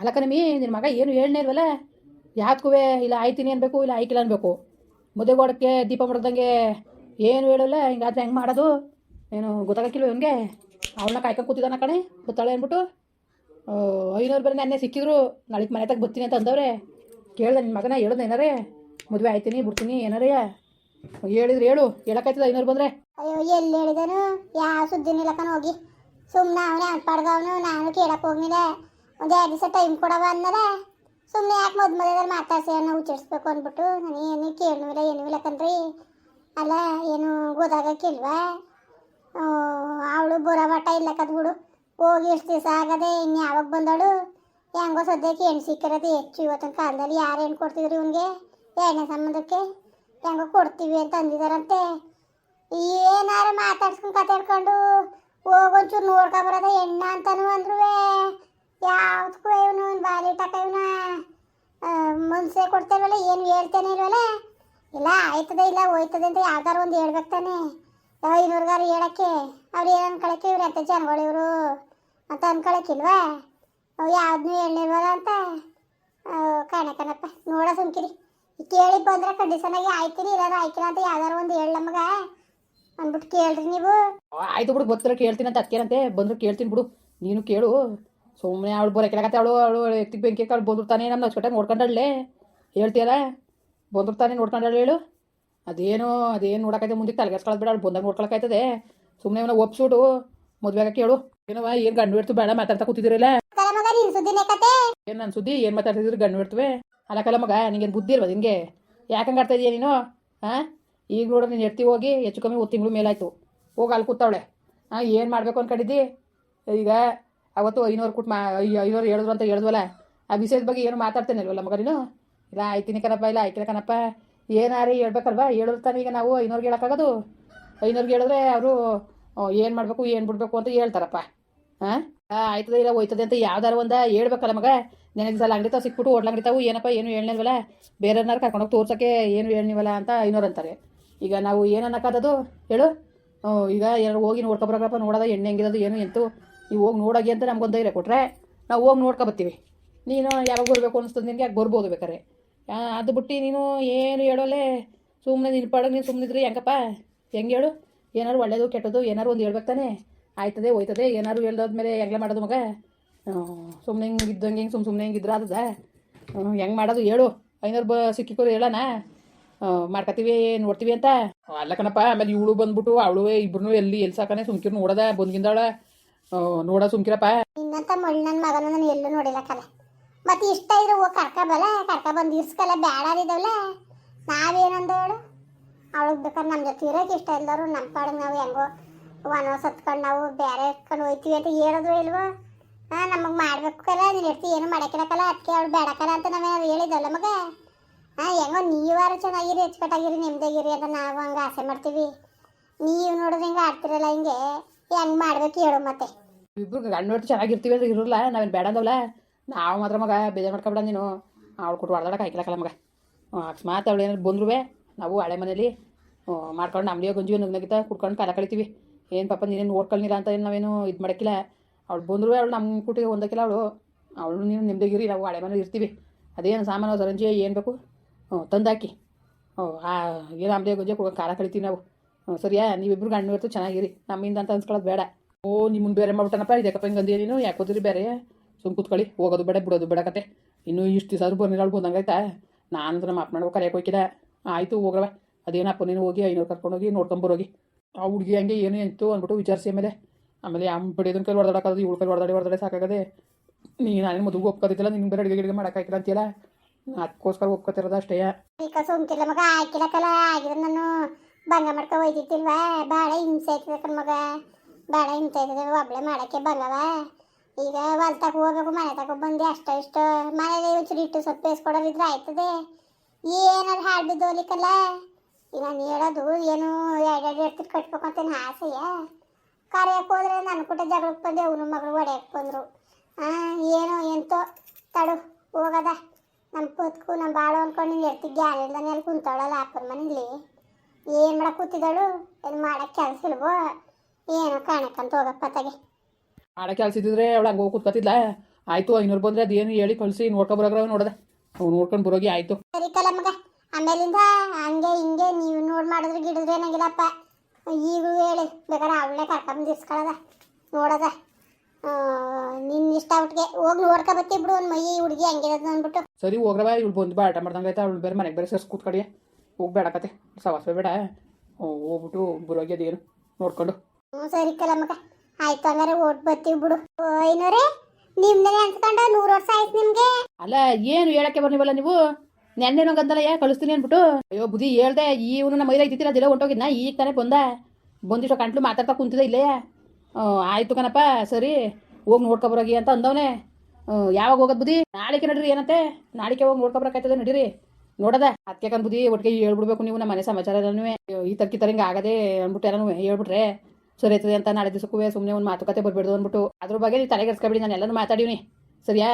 ಅಲ್ಲ ಕಣಮಿ ನಿನ್ನ ಮಗ ಏನು ಹೇಳ್ನೇ ಇಲ್ವಲ್ಲ? ಯಾತ್ಕುವೆ ಇಲ್ಲ ಆಯ್ತೀನಿ ಅನ್ಬೇಕು, ಇಲ್ಲ ಆಯ್ಕಿಲ್ಲ ಅನ್ಬೇಕು. ಮುದ್ದೆಗೋಡಕ್ಕೆ ದೀಪ ಮುಡ್ದಂಗೆ ಏನು ಹೇಳಲ್ಲ ಹಿಂಗಾದ್ರೆ ಹೆಂಗೆ ಮಾಡೋದು? ಏನು ಗೊತ್ತಾಗಕ್ಕಿಲ್ವ ಇವನಿಗೆ? ಅವಳನ್ನ ಕಾಯ್ಕೊಂಡು ಕೂತಿದ್ದಾನ ಕಣೆ ಗೊತ್ತಾಳೆ ಅಂದ್ಬಿಟ್ಟು. ಐನೂರು ಬೇರೆ ನೆನ್ನೆ ಸಿಕ್ಕಿದ್ರು, ನಾಳೆಗೆ ಮನೆ ತಗ ಬರ್ತೀನಿ ಅಂತ ಅಂದವ್ರೆ. ಕೇಳ್ದೆ ನಿನ್ನ ಮಗನ, ಹೇಳೋದು ಏನಾರೇ? ಮದುವೆ ಆಯ್ತೀನಿ, ಬಿಡ್ತೀನಿ, ಏನಾರೇ? ಹೇಳಿದ್ರೆ ಹೇಳು, ಹೇಳಕ್ಕಾಯ್ತದ ಐನೂರು ಬಂದರೆ? ಅಯ್ಯೋ, ಎಲ್ಲಿ ಹೇಳಿದನು? ಯಾವ ಸುದ್ದಿನಿಲ್ಲ ಕಣ, ಹೋಗಿ. ಸುಮ್ಮನೆ ಅವನೇ ಅನ್ಪಾಡ್ಗವನು, ನಾನು ಕೇಳಕ್ಕೆ ಹೋಗ್ನಿಲ್ಲ ಒಂದು ಎರಡು ದಿವಸ ಟೈಮ್ ಕೊಡವ ಅನ್ನದ ಸುಮ್ಮನೆ ಯಾಕೆ ಮೊದ್ ಮದುವೆದಲ್ಲಿ ಮಾತಾಡ್ಸಿ ಅನ್ನೋ ಉಚ್ಚರಿಸ್ಬೇಕು ಅಂದ್ಬಿಟ್ಟು ನಾನು ಏನು ಕೇಳೂ ಏನು ಇಲ್ಲ ಕಣ್ರಿ. ಅಲ್ಲ, ಏನು ಗೊತ್ತಾಗಕ್ಕಿಲ್ವಾ ಅವಳು ಬರೋವಟ ಇಲ್ಲ ಕದ್ಬಿಡು ಹೋಗಿ ಎಷ್ಟು ದಿವಸ ಆಗದೆ ಇನ್ನು ಯಾವಾಗ ಬಂದಳು? ಹೆಂಗೋ ಸದ್ಯಕ್ಕೆ ಹೆಣ್ಣು ಸಿಕ್ಕಿರೋದು ಹೆಚ್ಚು ಇವತ್ತಿನ ಕಾಲದಲ್ಲಿ. ಯಾರು ಹೆಣ್ಣು ಕೊಡ್ತಿದ್ರು ಇವನಿಗೆ? ಎಣ್ಣೆ ಸಂಬಂಧಕ್ಕೆ. ಹೆಂಗೋ ಕೊಡ್ತೀವಿ ಅಂತ ಅಂದಿದಾರಂತೆ. ಏನಾರು ಮಾತಾಡ್ಸ್ಕೊಂಡು ಕತಾಡ್ಕೊಂಡು ಹೋಗೊಂಚೂರು ನೋಡ್ಕೊಂಬರೋದ ಎಣ್ಣ ಅಂತನೂ ಅಂದ್ರು ಯಾವ್ದಕ್ಕೂ ಇವನು, ಒಂದು ಬಾಲಿಟಕ ಇವನ. ಮನ್ಸೆ ಕೊಡ್ತೇವಲ್ಲ ಏನು ಹೇಳ್ತೇನೆ ಇಲ್ವಲ್ಲ? ಇಲ್ಲ, ಆಯ್ತದೆ, ಇಲ್ಲ, ಹೋಯ್ತದೆ ಅಂತ ಯಾವ್ದಾರು ಒಂದು ಹೇಳ್ಬೇಕು ತಾನೆ. ಐನೂರ್ಗಾರು ಹೇಳಕ್ಕೆ. ಅವ್ರು ಏನು ಅನ್ಕೊಳಕ್ಕೆ, ಇವ್ರು ಎಂತ ಜನಗಳು ಇವರು ಅಂತ ಅನ್ಕೊಳಕ್ಕಿಲ್ವಾ ಅವು ಯಾವ್ದನ್ನೂ ಹೇಳಿಲ್ವಲ್ಲ ಅಂತ. ಕಾಣ, ಕಣಪ್ಪ, ನೋಡ ಸುಮ್ಕಿರಿ. ಕೇಳಿ ಬಂದ್ರೆ ಕಂಡೀಷನಾಗಿ ಆಯ್ತೀನಿ ಇಲ್ಲಾರ ಆಯ್ಕಿಲ್ಲ ಅಂತ ಯಾವ್ದಾರು ಒಂದು ಹೇಳ ನಮಗ. ಅಂದ್ಬಿಟ್ಟು ಕೇಳ್ರಿ ನೀವು. ಆಯ್ತು ಬಿಡು ಗೊತ್ತಿರ ಕೇಳ್ತೀನಿ ಅಂತ ಅದಕ್ಕೇನಂತೆ ಬಂದ್ರು ಕೇಳ್ತೀನಿ ಬಿಡು. ನೀನು ಕೇಳು. ಸುಮ್ಮನೆ ಅವಳು ಬರೋ ಕೆಳಗತ್ತೆ ಅವಳು ಅವಳು ಎತ್ತಿಗೆ ಬೆಂಕಿ ಕಾಳು ಬಂದಿರ್ತಾನೆ ನಮ್ಮ ಅಚ್ಚುಕಟ್ಟಾಗಿ ನೋಡ್ಕೊಂಡಳ್ಳೆ. ಹೇಳ್ತೀಯಲ್ಲ? ಬಂದಿರ್ತಾನೆ ನೋಡ್ಕೊಂಡಳು ಹೇಳು. ಅದೇನು ಅದೇನು ನೋಡೋಕೈತೆ ಮುಂದೆ ತಲೆಗೆಸ್ಕೊಳ್ಳೋದು ಬೇಡ ಅವಳು ಬಂದಾಗ ನೋಡ್ಕೊಳಕೈತದೆ ಸುಮ್ಮನೆ ಅವನ ಒಪ್ಸುಡು ಮದುವೆ ಕೇಳು ಏನವ ಏನು ಗಂಡು ಬಿಡ್ತು ಬೇಡ ಮಾತಾಡ್ತಾ ಕೂತಿದ್ದೀರಲ್ಲ? ಕಲ ಮಗ ನಿನ್ ಕತೆ ಏನು ನನ್ನ ಸುದ್ದಿ? ಏನು ಮಾತಾಡ್ತಿದ್ರು ಗಂಡು ಬಿಡ್ತವೆ ಅಲ್ಲಕಲ್ಲ ಕಲ ಮಗ ನಿಂಗೇನು ಬುದ್ಧಿ ಇಲ್ವ ನಿನಗೆ ಯಾಕಂಗೆ ಆಡ್ತಾ ಇದೀಯ ನೀನು? ಹಾಂ ಈಗ ನೋಡು ನೀನು ಎತ್ತಿ ಹೋಗಿ ಹೆಚ್ಚು ಕಮ್ಮಿ ಒಂದು ತಿಂಗಳು ಮೇಲಾಯ್ತು. ಹೋಗಿ ಅಲ್ಲಿ ಕೂತಾವಳೆ. ಹಾಂ ಏನು ಮಾಡಬೇಕು ಅನ್ಕೊಂಡಿದ್ದಿ? ಈಗ ಅವತ್ತು ಐನೂರು ಕೊಟ್ಟು ಮಾ ಐನೂರು ಹೇಳಿದ್ರು ಅಂತ ಹೇಳಿದ್ವಲ್ಲ, ಆ ವಿಷಯದ ಬಗ್ಗೆ ಏನು ಮಾತಾಡ್ತೇನೆ ಅಲ್ವಲ್ಲ ಮಗ ನೀನು ಇಲ್ಲ, ಆಯ್ತೀನಿ ಕಣಪ್ಪ, ಇಲ್ಲ ಆಯ್ತಿನ ಕಣಪ್ಪ. ಏನಾರಿ ಹೇಳ್ಬೇಕಲ್ವಾ? ತಾನೆ ಈಗ ನಾವು ಐನೂರಿಗೆ ಹೇಳೋಕ್ಕಾಗೋದು. ಐನೂರಿಗೆ ಹೇಳಿದ್ರೆ ಅವರು ಏನು ಮಾಡಬೇಕು, ಏನು ಬಿಡಬೇಕು ಅಂತ ಹೇಳ್ತಾರಪ್ಪ. ಹಾಂ ಆಯ್ತದೆ, ಇಲ್ಲ, ಹೋಯ್ತದೆ ಅಂತ ಯಾವ್ದಾರು ಒಂದು ಹೇಳ್ಬೇಕಲ್ಲ ಮಗ. ನೆನೆ ದಿವಸ ಅಂಗಡಿ ತಾವು ಸಿಕ್ಬಿಟ್ಟು ಓಡ್ಲ ಅಂಗಡಿ ತಾವು, ಏನಪ್ಪ, ಏನು ಹೇಳ್ನಿಲ್ವಲ್ಲ? ಬೇರೆಯವ್ರನ್ನಾರು ಕರ್ಕೊಂಡೋಗಿ ತೋರ್ಸೋಕ್ಕೆ ಏನು ಹೇಳಿವಲ್ಲ ಅಂತ ಐನೂರು ಅಂತಾರೆ. ಈಗ ನಾವು ಏನು ಅನ್ನಕ್ಕಾದದು ಹೇಳು. ಈಗ ಏನಾರು ಹೋಗಿ ನೋಡ್ಕೊಬರಪ್ಪ ನೋಡೋದ, ಎಣ್ಣೆ ಹೆಂಗಿರೋದು, ಏನು ಎಂತು? ನೀವು ಹೋಗಿ ನೋಡೋಗಿ ಅಂತ ನಮ್ಗೊಂದು ಧೈರ್ಯ ಕೊಟ್ರೆ ನಾವು ಹೋಗಿ ನೋಡ್ಕೊ ಬರ್ತೀವಿ. ನೀನು ಯಾವಾಗ ಬರಬೇಕು ಅನಿಸ್ತದೆ ನಿನಗೆ, ಯಾಕೆ ಬರ್ಬೋದು ಬೇಕಾರೆ ಅದು ಬಿಟ್ಟು ನೀನು ಏನು ಹೇಳೋಲೆ ಸುಮ್ಮನೆ ನಿನ್ನ ಪಾಡೋದು ನೀನು ಸುಮ್ಮನಿದ್ರೆ ಹೆಂಗಪ್ಪ? ಹೆಂಗೆ ಹೇಳು? ಏನಾರು ಒಳ್ಳೇದು, ಕೆಟ್ಟದ್ದು ಏನಾರು ಒಂದು ಹೇಳ್ಬೇಕು ತಾನೆ? ಆಯ್ತದೆ, ಹೋಯ್ತದೆ ಏನಾರು ಹೇಳ್ದಾದ್ಮೇಲೆ ಹೆಂಗೆ ಮಾಡೋದು ಮಗ? ಸುಮ್ಮನೆ ಹಿಂಗೆ ಇದ್ದಂಗೆ ಹಿಂಗೆ ಸುಮ್ಮ ಸುಮ್ಮನೆ ಹಿಂಗೆ ಇದ್ರೆ ಆದದ ಹೆಂಗೆ ಮಾಡೋದು ಹೇಳು. ಐನೂರು ಬ ಸಿಕ್ಕಿಕೋರು ಹೇಳೋಣ. ಮಾಡ್ಕೊತೀವಿ ನೋಡ್ತೀವಿ ಅಂತ. ಅಲ್ಲ ಕಣಪ್ಪ, ಆಮೇಲೆ ಇವಳು ಬಂದ್ಬಿಟ್ಟು, ಅವಳು ಇಬ್ರು ಎಲ್ಲಿ ಎಲ್ಲಿ ಸಾಕಾನೆ ಸುಮ್ಕಿರು ನೋಡದ ಬಂದ್ಗಿಂದಾಳ. ನೋಡ ಸುಮ್ಕಿರಪ್ಪ. ಇನ್ನಂತ ಮಳ್ಳಿ ನನ್ನ ಮಗನ ನಾನು ಎಲ್ಲೂ ನೋಡಿಲ್ಲ ಕಲ ಮತ್ತೆ ಇಷ್ಟ ಇದ್ರೆ ಹೋಗಿ ಕರ್ಕೊಬಲ್ಲ ಕರ್ಕ ಬಂದು ಇರ್ಸ್ಕಲ್ಲ ಬೇಡ ಇದಾವಲ್ಲ ನಾವೇನಂದ ಹೇಳು ಅವಳಿಗೆ ಬೇಕಾದ್ರೆ ನಮ್ಮ ಜೊತೆ ಇರೋಕೆ ಇಷ್ಟ ಇಲ್ಲದವ್ರು ನಮ್ಮ ಪಾಡಿಗೆ ನಾವು ಹೆಂಗೋ ವನವಾಸ ಸತ್ಕೊಂಡು ನಾವು ಬೇರೆ ಕಡೆ ಹೋಯ್ತೀವಿ ಅಂತ ಹೇಳೋದು ಇಲ್ವೋ? ಹಾಂ, ನಮಗೆ ಮಾಡ್ಬೇಕಲ್ಲ ನೀನು ಇರ್ತಿ ಏನು ಮಾಡಕಿರಕಲ್ಲ ಅದಕ್ಕೆ ಅವಳು ಬೇಡಕಲ್ಲ ಅಂತ ನಾವೇನಾದ್ರು ಹೇಳಿದ್ದಲ್ಲ ಮಗ? ಹಾಂ, ಹೆಂಗೋ ನೀವಾರು ಚೆನ್ನಾಗಿರಿ ಅಚ್ಚುಕಟ್ಟಾಗಿರಿ ನೆಮ್ಮದಿಯಾಗಿರಿ ಅಂತ ನಾವು ಹಂಗೆ ಆಸೆ ಮಾಡ್ತೀವಿ. ನೀವು ನೋಡಿದ್ರೆ ಹಿಂಗೆ ಆಡ್ತಿರಲ್ಲ ಹಿಂಗೆ. ಹೆಂಗೆ ಮಾಡ್ಬೇಕು ಹೇಳು ಮತ್ತೆ. ಇಬ್ರು ಗಂಡು ಹೊಟ್ಟು ಚೆನ್ನಾಗಿರ್ತೀವಿ ಅಂದ್ರೆ ಇರಲ್ಲ ನಾವೇನು ಬೇಡ ಅಂದವಲ್ಲ ನಾವು ಮಾತ್ರ ಮಗ, ಬೇಜಾರು ಮಾಡ್ಕೊಬೇಡ ನೀನು. ಅವಳು ಕೊಟ್ಟು ಹೊಡೆದಾಡಕ್ಕೆ ಹಾಕಿಲ್ಲಕ್ಕಲ್ಲ ಮಗ. ಅಕಸ್ಮಾತ್ ಅವಳು ಏನಾದ್ರು ಬಂದ್ರು ನಾವು ಹಳೆ ಮನೇಲಿ ಮಾಡ್ಕೊಂಡು ನಮ್ಮಲಿಯೋ ಗಂಜಿ ನಗ್ನಗಿತ ಕುಡ್ಕೊಂಡು ಕಾಲ ಕಳಿತೀವಿ. ಏನು ಪಾಪ ನೀನೇನು ನೋಡ್ಕೊಳ್ನಿಲ್ಲ ಅಂತ ಏನು ನಾವೇನು ಇದು ಮಾಡೋಕ್ಕಿಲ್ಲ. ಅವಳು ಬಂದ್ರು ಅವಳು ನಮ್ಮ ಕೂಟಿಗೆ ಹೊಂದಕ್ಕಿಲ್ಲ ಅವಳು. ಅವಳು ನೀನು ನಿಮ್ದಾಗಿರಿ ನಾವು ಹಳೆ ಮನೇಲಿ ಇರ್ತೀವಿ. ಅದೇನು ಸಾಮಾನು, ಸರಂಜಿ, ಏನು ಬೇಕು? ಹ್ಞೂ ತಂದಾಕಿ. ಏನು ಆಮ್ಲೆ ಗಂಜಿ ಕಾಲ ಕಳಿತೀವಿ ನಾವು. ಸರಿಯಾ? ನೀವಿಬ್ರು ಗಂಡು ಇರ್ತು ಚೆನ್ನಾಗಿರಿ. ನಮ್ಮಿಂದ ಅಂತ ಅನ್ಸ್ಕೊಳ್ಳೋದು ಬೇಡ. ಓ ನಿಮ್ಮನ್ನು ಬೇರೆ ಮಾಡ್ಬಿಟ್ಟನಪ್ಪ. ಇದಕ್ಕಪ್ಪ ಹಿಂಗೆ ಅಂದಿಯ ನೀನು ಯಾಕೆ ಹೋದ್ರಿ ಬೇರೆ? ಸುಮ್ ಕೂತ್ಕೊಳ್ಳಿ. ಹೋಗೋದು ಬೇಡ, ಬಿಡೋದು ಬೇಡ ಕತೆ. ಇನ್ನೂ ಇಷ್ಟು ದಿವಸ ಆದ್ರೂ ಬಂದಿರೋಳು ಬಂದಂಗಾಯ್ತಾ ನಾನು ನಮ್ಮ ಅಪ್ಪ ಮಾಡ್ಬೇಕು ಕರೆಯಕ್ಕೆ ಹೋಗಿಲ್ಲ ಆಯಿತು, ಹೋಗ್ರವ. ಅದೇನಪ್ಪ, ನೀನು ಹೋಗಿ ಐನೂರು ಕರ್ಕೊಂಡೋಗಿ ನೋಡ್ಕೊಂಬರೋಗಿ ಆ ಹುಡುಗಿ ಹಂಗೆ ಏನು ಎಂತು ಅಂದ್ಬಿಟ್ಟು ವಿಚಾರಿಸಿ ಆಮೇಲೆ. ಆಮೇಲೆ ಯಾವ ಬಡಿಯೋದನ್ನ ಕೈ ಹೊಡೆದಾಡೋದು ಇವಳು ಕೈ ಹೊಡೆದಾಡಿ ಹೊಡೆದಾಡಿ ಸಾಕಾಗದೆ. ನೀ ನಾನೇನು ಮದುವೆ ಒಪ್ಕೋತಿಲ್ಲ ನಿಂಗೆ ಬೇರೆ ಅಡುಗೆ ಮಾಡಕ್ಕೆ ಮಾಡೋಕ್ಕಾಗಿಲ್ಲ ಅಂತೀಯಲ್ಲ? ಅದಕ್ಕೋಸ್ಕರ ಒಪ್ಕೋತಿರೋದು ಅಷ್ಟೇ. ಭಂಗ ಮಾಡ್ಕೊ ಒಯ್ದಿತ್ತಿಲ್ವಾ ಭಾಳ ಹಿಂಸೆ ಆಯ್ತದ ಮಗ. ಭಾಳ ಹಿಂಸೆ ಆಯ್ತದ ಒಬ್ಳೆ ಮಾಡಕ್ಕೆ ಬಂಗವ ಈಗ ಹೊಲ್ತಾಕ ಹೋಗಬೇಕು, ಮನೆ ತಕ ಬಂದು, ಅಷ್ಟ ಇಷ್ಟ. ಮನೆಗೆ ಒಂಚೂರು ಇಟ್ಟು ಸೊಪ್ಪು ಬೇಯಿಸ್ಕೊಡೋದಿದ್ರೆ ಆಯ್ತದೆ. ಏನಾದ್ರು ಹಾಳು ಬಿದ್ದು ಹೋಗ್ಲಿಕ್ಕಲ್ಲ ಈಗ ನಾನು ಹೇಳೋದು ಏನು ಎರಡು ಎತ್ತಿಟ್ಟು ಕಟ್ಬೇಕು ಅಂತ ಆಸೆಯ? ಕರೆಯಕ್ಕೆ ಹೋದ್ರೆ ನನ್ನ ಕೂಟ ಜಗಳಕ್ಕೆ ಬಂದೆ ಅವನು ಮಗಳು ಒಡೆಯಕ್ಕೆ ಬಂದರು. ಹಾಂ ಏನೋ ಎಂತೋ ತಡು, ಹೋಗದ. ನಮ್ಮ ಪತ್ಕು, ನಮ್ಮ ಬಾಳು ಅಂದ್ಕೊಂಡು ಎರ್ತಿ ಗ್ಯಾನ್ ಇಲ್ದಾನೆ ಅಲ್ಲಿ ಕುಂತಾಳಲ್ಲ ಅಪ್ಪನ ಮನೇಲಿ ಏನು ಮಾಡಕ್ಕೆ ಕೂತಿದ್ದಾಳು? ಏನು ಮಾಡಕ್ಕೆ ಕೆಲಸ ಇಲ್ವೋ? ಏನೋ ಕಾಣಕ್ಕಂತ ಹೋಗಪ್ಪ ತಗೆ. ಮಾಡ ಕೆಲಸ ಇದ್ದಿದ್ರೆ ಅವಳು ಹಂಗೆ ಹೋಗಿ ಆಯ್ತು ಆಯಿತು ಐನೂರು ಬಂದರೆ ಅದೇನು ಹೇಳಿ ಕಳಿಸಿ ನೋಡ್ಕೊಬರೋಗ್ರವ ನೋಡದೆ. ಅವ್ನು ನೋಡ್ಕೊಂಡು ಬರೋಗಿ ಆಯಿತು. ಸರಿ ಕಲ ಮಗ ಆಮೇಲಿಂದ ಹಂಗೆ ಹಿಂಗೆ ನೀವು ನೋಡಿ ಮಾಡಿದ್ರೆ ಗಿಡಿದ್ರೆ ಏನಾಗಿಲ್ಲಪ್ಪ. ಈಗ ಹೇಳಿ ಬೇಕಾದ್ರೆ ಅವಳೇ ಕರ್ಕೊಂಡು ಇಸ್ಕೊಳ್ಳೋದ ನೋಡೋದ. ನಿನ್ನ ಇಷ್ಟ ಒಟ್ಟಿಗೆ ಹೋಗಿ ನೋಡ್ಕೊ ಬತ್ತಿ ಬಿಡು ಒಂದು ಮೈ ಹುಡುಗಿ ಹಂಗಿರೋದು ಅಂದ್ಬಿಟ್ಟು. ಸರಿ ಹೋಗ್ರವ ಇವ್ಳು ಬಂದು ಬಾಟ ಮಾಡ್ದಂಗೆ ಆಯ್ತಾ ಅವ್ಳು ಬೇರೆ ಮನೆಗೆ ಬೇರೆ ಸೇರ್ಸಿ ಕೂತ್ಕಡಿ. ಹೋಗ್ಬೇಡ ಕತೆ ಸವಾಸ ಬೇಡ ಹೋಗ್ಬಿಟ್ಟು ಬರೋಗಿ ಅದೇನು ನೋಡ್ಕೊಂಡು. ಹ್ಞೂ ಸರಿ ಕಲಮ್ಮಕ್ಕ ಆಯ್ತು ಹಂಗಾರೆ ಓಟ್ ಬರ್ತೀವಿ ಬಿಡು. ಐನೂರೇ ನಿಮ್ದೇ ಅನ್ಸ್ಕೊಂಡು ನೂರು ವರ್ಷ ಆಯ್ತು ನಿಮಗೆ. ಅಲ್ಲ ಏನು ಹೇಳಕ್ಕೆ ಬರ್ನಿವಲ್ಲ ನೀವು? ನೆನ್ನೆ ನಂಗಂದಲ್ಲ ಯಾ ಕಳಿಸ್ತೀನಿ ಅಂದ್ಬಿಟ್ಟು. ಅಯ್ಯೋ ಬುದ್ಧಿ ಹೇಳ್ದೆ ಇವನು ನಮ್ಮ ಮೈದಾಗ ಇದ್ದಿತ್ತಿಲ್ಲ ಅದೆಲ್ಲ ಹೊಂಟೋಗಿದ್ನ? ಈಗ ತಾನೇ ಬಂದ. ಬಂದಿಷ್ಟು ಕಂಟ್ಲು ಮಾತಾಡ್ತಾ ಕುಂತಿದ್ದ ಇಲ್ಲೇ. ಆಯ್ತು ಕಣಪ್ಪ ಸರಿ. ಹೋಗಿ ನೋಡ್ಕೊಬರೋಗಿ ಅಂತ ಅಂದವನೇ. ಯಾವಾಗ ಹೋಗೋದು ಬುದ್ಧಿ? ನಾಳೆಗೆ ನಡೀರಿ ಏನಂತೆ? ನಾಳೆಗೆ ಹೋಗಿ ನೋಡ್ಕೊಬರಕಾಯ್ತದೆ ನಡೀರಿ. ನೋಡದ? ಅದಕ್ಕೆ ಬುದ್ಧಿ ಒಟ್ಟಿಗೆ ಹೇಳ್ಬಿಡ್ಬೇಕು ನೀವು ನಮ್ಮ ಮನೆ ಸಮಾಚಾರ ಎಲ್ಲನೂ ಈ ತರ್ಕಿ ತರಂಗ ಆಗದೆ ಅಂದ್ಬಿಟ್ಟು ಎಲ್ಲನೂ ಹೇಳ್ಬಿಟ್ರೆ. ಸರಿ ಆಯ್ತದೆ ಅಂತ ನಾಳೆ ದಿವಸಕ್ಕೂ ಸುಮ್ಮನೆ ಒಂದು ಮಾತುಕತೆ ಬರ್ಬಿಡ್ದು ಅಂದ್ಬಿಟ್ಟು. ಅದ್ರ ಬಗ್ಗೆ ನೀವು ತಲೆಗೆಡ್ಸ್ಕೊಬಿಡಿ ನಾನು ಎಲ್ಲರೂ ಮಾತಾಡೀನಿ ಸರಿಯಾ?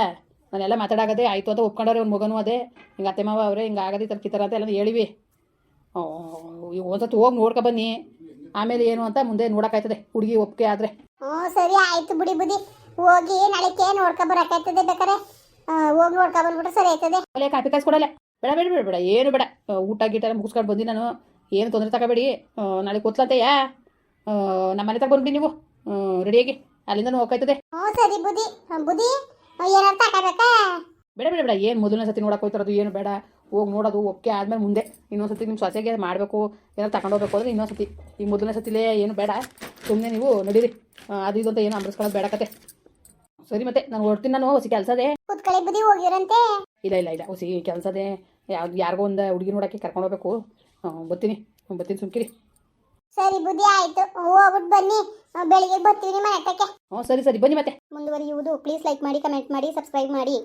ನಾನೆಲ್ಲ ಮಾತಾಡಾಗದೆ ಆಯ್ತು ಅಂತ ಒಪ್ಕೊಂಡವ್ರೆ ಒಂದು ಮಗನೂ ಅದೇ. ಹಿಂಗೆ ಅತ್ತೆ ಮಾವ ಅವರೇ ಹಿಂಗೆ ಆಗದೆ ತರ್ಕಿ ಥರ ಅಂತ ಎಲ್ಲ ಹೇಳಿವಿ. ಒಂದ್ಸತಿ ಹೋಗಿ ನೋಡ್ಕೊ ಬನ್ನಿ. ಆಮೇಲೆ ಏನು ಅಂತ ಮುಂದೆ ನೋಡೋಕ್ಕಾಯ್ತದೆ ಹುಡುಗಿ ಒಪ್ಪಿಗೆ ಆದ್ರೆ. ಹ್ಞೂ ಸರಿ ಆಯ್ತು ಬಿಡಿ ಬಿಡಿ ಹೋಗಿ ನಾಳೆಗೆ ನೋಡ್ಕೊ ಬರಕಾಯ್ತದೆ ಬೇಕಾರೆ ಹೋಗಿ ನೋಡ್ಕೊ ಬಂದ್ಬಿಟ್ರೆ ಸರಿ ಆಯ್ತದೆ. ಒಳ್ಳೆ ಕಾಪಿ ಕಾಯಿಸ್ಕೊಡಲ್ಲ ಬೇಡ ಬೇಡ ಬೇಡ ಬೇಡ ಏನು ಬೇಡ. ಊಟ ಗೀಟ ಮುಗಿಸ್ಕೊಂಡು ಬಂದು ನಾನು. ಏನು ತೊಂದರೆ ತಗೋಬೇಡಿ. ನಾಳೆ ಕೂತ್ಲಂತೆಯಾ ನಮ್ಮ ಮನೆ ತಗ ಬಂದ್ಬಿಡಿ ನೀವು. ರೆಡಿಯಾಗಿ ಅಲ್ಲಿಂದ ಹೋಗ್ತದೆ ಸರಿ ಏನಾರು ತಗೋಬೇಕಾ? ಬೇಡ ಬೇಡ ಬೇಡ ಏನು ಮೊದಲನೇ ಸತಿ ನೋಡಕ್ಕೆ ಹೋಗ್ತಾರದು ಏನು ಬೇಡ. ಹೋಗಿ ನೋಡೋದು ಒಪ್ಪಿಗೆ ಆದ್ಮೇಲೆ ಮುಂದೆ. ಇನ್ನೊಂದು ಸತಿ ನಿಮ್ಮ ಸೊಸೆಗೆ ಮಾಡಬೇಕು ಏನಾದ್ರು ತಗೊಂಡು ಹೋಗ್ಬೇಕು ಅಂದರೆ ಇನ್ನೊಂದು ಸತಿ. ಈ ಮೊದಲನೇ ಸತಿಲೇ ಏನು ಬೇಡ. ಸುಮ್ಮನೆ ನೀವು ನಡೀರಿ. ಅದು ಇದು ಅಂತ ಏನು ಅಂಬರ್ಸ್ಕೊಳ್ಳೋದು ಬೇಡ ಕತೆ. ಸರಿ ಮತ್ತೆ ನಾನು ಹೊರ್ತೀನಿ ನಾನು ಹೊಸ ಕೆಲಸದೇ. ಕುತ್ಕೊಳ್ಳಿ ಬುದಿ ಹೋಗಿರಂತೆ ಇಲ್ಲ ಇಲ್ಲ ಇಲ್ಲ. ಹೊಸಿ ಕೆಲಸದೇ ಯಾವ್ದು ಯಾರಿಗೋ ಒಂದು ಹುಡುಗಿ ನೋಡೋಕ್ಕೆ ಕರ್ಕೊಂಡು ಹೋಗ್ಬೇಕು. ಬರ್ತೀನಿ. ಬರ್ತೀನಿ ಸುಮ್ಕಿರಿ. ಸರಿ ಬುದ್ಧಿ ಆಯ್ತು. ಹೋಗ್ಬಿಟ್ಟು ಬನ್ನಿ. ಬೆಳಿಗ್ಗೆ ಬರ್ತೀವಿ ನಿಮ್ಮ ಹ್ಞೂ ಸರಿ ಸರಿ. ಬನ್ನಿ ಮತ್ತೆ. ಮುಂದುವರಿಯುವುದು. ಪ್ಲೀಸ್ ಲೈಕ್ ಮಾಡಿ ಕಮೆಂಟ್ ಮಾಡಿ ಸಬ್ಸ್ಕ್ರೈಬ್ ಮಾಡಿ.